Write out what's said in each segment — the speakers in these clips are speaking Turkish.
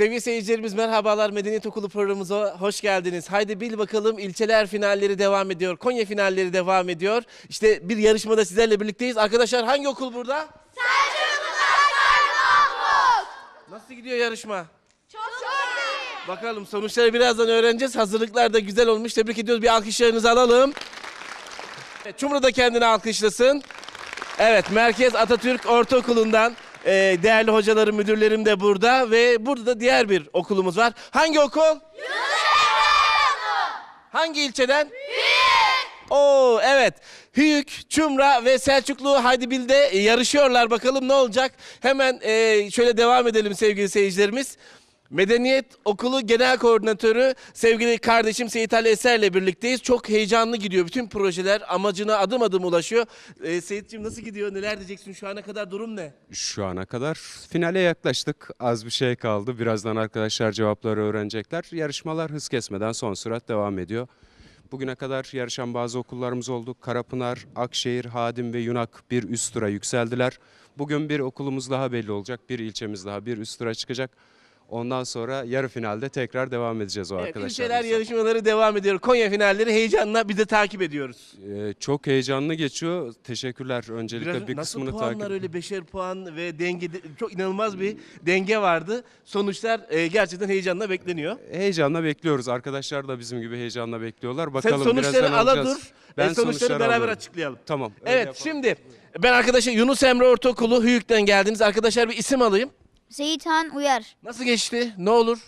Sevgili seyircilerimiz merhabalar Medeniyet Okulu programımıza hoş geldiniz. Haydi bil bakalım ilçeler finalleri devam ediyor. Konya finalleri devam ediyor. İşte bir yarışmada sizlerle birlikteyiz. Arkadaşlar hangi okul burada? Nasıl gidiyor yarışma? Bakalım sonuçları birazdan öğreneceğiz. Hazırlıklar da güzel olmuş. Tebrik ediyoruz. Bir alkışlarınızı alalım. Evet, Çumru da kendini alkışlasın. Evet, Merkez Atatürk Ortaokulu'ndan e, değerli hocalarım, müdürlerim de burada ve burada da diğer bir okulumuz var. Hangi okul? Hangi ilçeden? Hüyük. Oo evet. Hüyük, Çumra ve Selçuklu Haydi Bil'de yarışıyorlar. Bakalım ne olacak? Hemen e, şöyle devam edelim sevgili seyircilerimiz. Medeniyet Okulu Genel Koordinatörü sevgili kardeşim Seyit Ali Eser'le birlikteyiz. Çok heyecanlı gidiyor. Bütün projeler amacına adım adım ulaşıyor. E, Seyit'ciğim nasıl gidiyor? Neler diyeceksin? Şu ana kadar durum ne? Şu ana kadar finale yaklaştık. Az bir şey kaldı. Birazdan arkadaşlar cevapları öğrenecekler. Yarışmalar hız kesmeden son sürat devam ediyor. Bugüne kadar yarışan bazı okullarımız oldu. Karapınar, Akşehir, Hadim ve Yunak bir üst tura yükseldiler. Bugün bir okulumuz daha belli olacak. Bir ilçemiz daha bir üst tura çıkacak. Ondan sonra yarı finalde tekrar devam edeceğiz o Evet, arkadaşlar. ilçeler yarışmaları devam ediyor. Konya finalleri heyecanla biz de takip ediyoruz. Ee, çok heyecanlı geçiyor. Teşekkürler. Öncelikle Biraz bir nasıl kısmını puanlar takip öyle beşer puan ve denge çok inanılmaz bir denge vardı. Sonuçlar e, gerçekten heyecanla bekleniyor. Heyecanla bekliyoruz. Arkadaşlar da bizim gibi heyecanla bekliyorlar. Sen Bakalım sonuçları birazdan ala alacağız. dur. Ben e, sonuçları sonuçları beraber alıyorum. açıklayalım. Tamam. öyle Evet yapalım. şimdi ben arkadaşlar Yunus Emre Ortaokulu Hüyük'ten geldiniz. Arkadaşlar bir isim alayım. Seyitan Uyar. Nasıl geçti? Ne olur?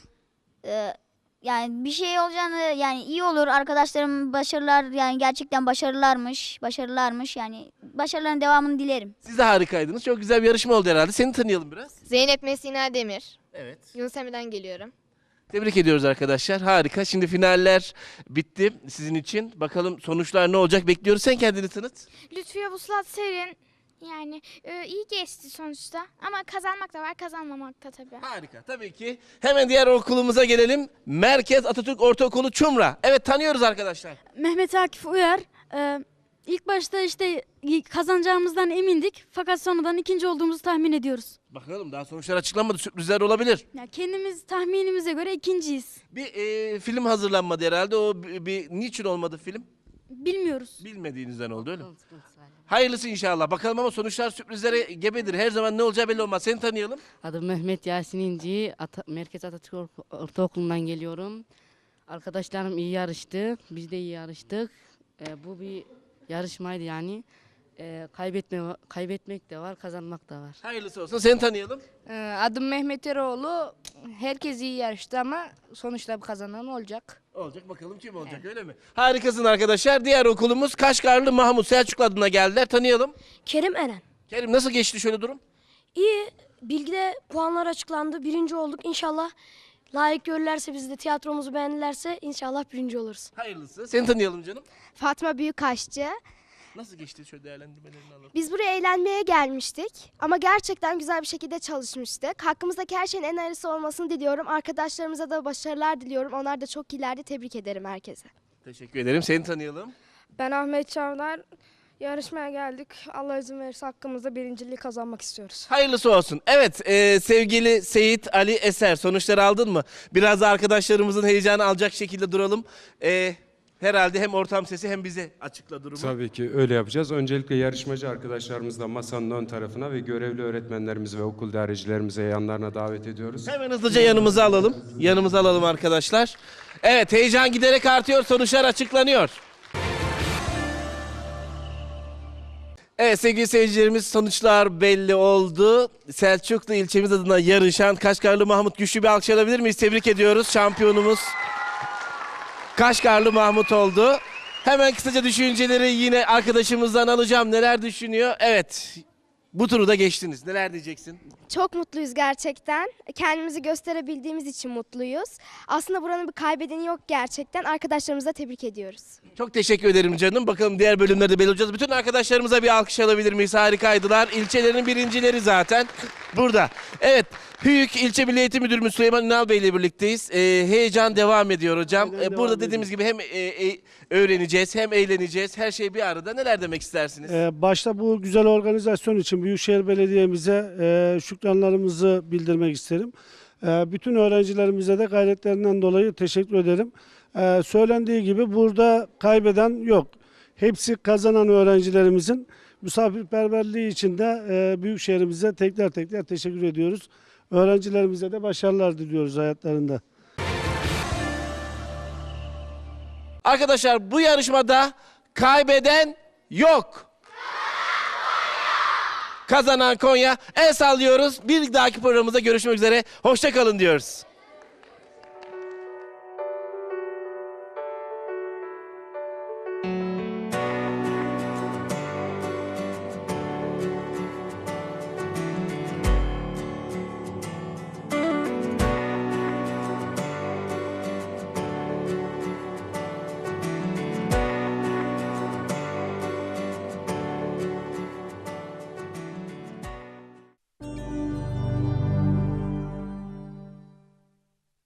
Ee, yani bir şey olacağını yani iyi olur arkadaşlarım başarılar yani gerçekten başarılarmış başarılarmış yani başarıların devamını dilerim. Siz de harikaydınız. Çok güzel bir yarışma oldu herhalde. Seni tanıyalım biraz. Zeynep Mesina Demir. Evet. Yunus Emre'den geliyorum. Tebrik ediyoruz arkadaşlar. Harika. Şimdi finaller bitti sizin için. Bakalım sonuçlar ne olacak bekliyoruz. Sen kendini tanıt. Lütfiye Vuslat Serin yani e, iyi geçti sonuçta ama kazanmak da var kazanmamak da tabii. Harika tabii ki. Hemen diğer okulumuza gelelim. Merkez Atatürk Ortaokulu Çumra. Evet tanıyoruz arkadaşlar. Mehmet Akif Uyar. Ee, ilk başta işte kazanacağımızdan emindik fakat sonradan ikinci olduğumuzu tahmin ediyoruz. Bakalım daha sonuçlar açıklanmadı. Sürprizler olabilir. Ya kendimiz tahminimize göre ikinciyiz. Bir e, film hazırlanmadı herhalde. O bir, bir- niçin olmadı film? Bilmiyoruz. Bilmediğinizden oldu öyle mi? Hayırlısı inşallah. Bakalım ama sonuçlar sürprizlere gebedir. Her zaman ne olacağı belli olmaz. Seni tanıyalım. Adım Mehmet Yasin İnci. Ata- Merkez Atatürk Orta- Ortaokulu'ndan geliyorum. Arkadaşlarım iyi yarıştı. Biz de iyi yarıştık. Ee, bu bir yarışmaydı yani. Ee, kaybetme kaybetmek de var, kazanmak da var. Hayırlısı olsun. Seni tanıyalım. Ee, Adım Mehmet Eroğlu. Herkes iyi yarıştı ama sonuçta bir kazanan olacak. Olacak bakalım kim olacak öyle mi? Harikasın arkadaşlar. Diğer okulumuz Kaşgarlı Mahmut Selçuklu adına geldiler. Tanıyalım. Kerim Eren. Kerim nasıl geçti şöyle durum? İyi. Bilgide puanlar açıklandı. Birinci olduk. İnşallah layık görürlerse bizi de tiyatromuzu beğenirlerse inşallah birinci oluruz. Hayırlısı. Seni tanıyalım canım. Fatma Büyükaşçı. Nasıl geçti şöyle değerlendirmelerini alalım. Biz buraya eğlenmeye gelmiştik ama gerçekten güzel bir şekilde çalışmıştık. Hakkımızdaki her şeyin en hayırlısı olmasını diliyorum. Arkadaşlarımıza da başarılar diliyorum. Onlar da çok iyilerdi. Tebrik ederim herkese. Teşekkür ederim. Seni tanıyalım. Ben Ahmet Çavdar. Yarışmaya geldik. Allah izin verirse hakkımızda birinciliği kazanmak istiyoruz. Hayırlısı olsun. Evet e, sevgili Seyit Ali Eser sonuçları aldın mı? Biraz da arkadaşlarımızın heyecanı alacak şekilde duralım. E, herhalde hem ortam sesi hem bize açıkla durumu. Tabii ki öyle yapacağız. Öncelikle yarışmacı arkadaşlarımızla masanın ön tarafına ve görevli öğretmenlerimizi ve okul idarecilerimize yanlarına davet ediyoruz. Hemen hızlıca yanımıza alalım. Yanımıza alalım arkadaşlar. Evet heyecan giderek artıyor. Sonuçlar açıklanıyor. Evet sevgili seyircilerimiz sonuçlar belli oldu. Selçuklu ilçemiz adına yarışan Kaşgarlı Mahmut güçlü bir alkış alabilir miyiz? Tebrik ediyoruz. Şampiyonumuz Kaşgarlı Mahmut oldu. Hemen kısaca düşünceleri yine arkadaşımızdan alacağım. Neler düşünüyor? Evet. Bu turu da geçtiniz. Neler diyeceksin? Çok mutluyuz gerçekten. Kendimizi gösterebildiğimiz için mutluyuz. Aslında buranın bir kaybedeni yok gerçekten. Arkadaşlarımıza da tebrik ediyoruz. Çok teşekkür ederim canım. Bakalım diğer bölümlerde belli olacağız. Bütün arkadaşlarımıza bir alkış alabilir miyiz? Harikaydılar. İlçelerin birincileri zaten burada. Evet, Hüyük İlçe Milli Eğitim Müdürümüz Süleyman Ünal Bey ile birlikteyiz. Ee, heyecan devam ediyor hocam. Ee, burada dediğimiz gibi hem e, e, öğreneceğiz hem eğleneceğiz. Her şey bir arada. Neler demek istersiniz? Ee, başta bu güzel organizasyon için Büyükşehir Belediye'mize e, şükranlarımızı bildirmek isterim. Ee, bütün öğrencilerimize de gayretlerinden dolayı teşekkür ederim. Ee, söylendiği gibi burada kaybeden yok. Hepsi kazanan öğrencilerimizin misafirperverliği için de e, Büyükşehir'imize tekrar tekrar teşekkür ediyoruz. Öğrencilerimize de başarılar diliyoruz hayatlarında. Arkadaşlar bu yarışmada kaybeden yok. Kazanan Konya. El sallıyoruz. Bir dahaki programımızda görüşmek üzere. Hoşça kalın diyoruz.